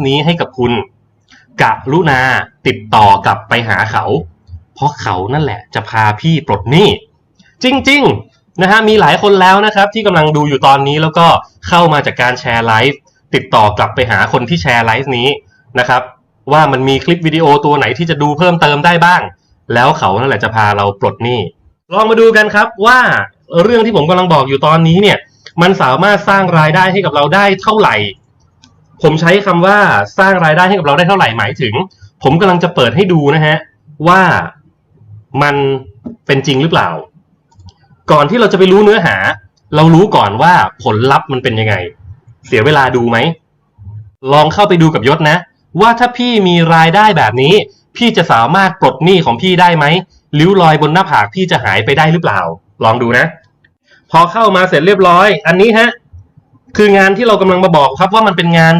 ์นี้ให้กับคุณกะรุณาติดต่อกลับไปหาเขา เพราะเขานั่นแหละจะพาพี่ปลดหนี้ จริง ๆ นะฮะมีหลายคนแล้วนะครับ ที่กำลังดูอยู่ตอนนี้แล้วก็เข้ามาจากการแชร์ไลฟ์ติดต่อกลับไปหาคนที่แชร์ไลฟ์นี้นะครับ ว่ามันมีคลิปวิดีโอตัวไหนที่จะดูเพิ่มเติมได้บ้าง แล้วเขานั่นแหละจะพาเราปลดหนี้ลองมาดูกันครับว่าเรื่องที่ผมกำลังบอกอยู่ตอนนี้เนี่ย มันสามารถสร้างรายได้ให้กับเราได้เท่าไหร่ ผมใช้คำว่าสร้างรายได้ให้กับเราได้เท่าไหร่หมายถึง ผมกำลังจะเปิดให้ดูนะฮะว่ามันเป็นจริงหรือเปล่า ก่อนที่เราจะไปรู้เนื้อหา เรารู้ก่อนว่าผลลัพธ์มันเป็นยังไง เสียเวลาดูไหม ลองเข้าไปดูกับยศนะ ว่าถ้าพี่มีรายได้แบบนี้ พี่จะสามารถปลดหนี้ของพี่ได้ไหมริ้วรอยบนหน้าผากพี่จะหายไปได้หรือเปล่า ลองดูนะ พอเข้ามาเสร็จเรียบร้อย อันนี้ฮะ คืองานที่เรากำลังมาบอกครับว่ามันเป็นงาน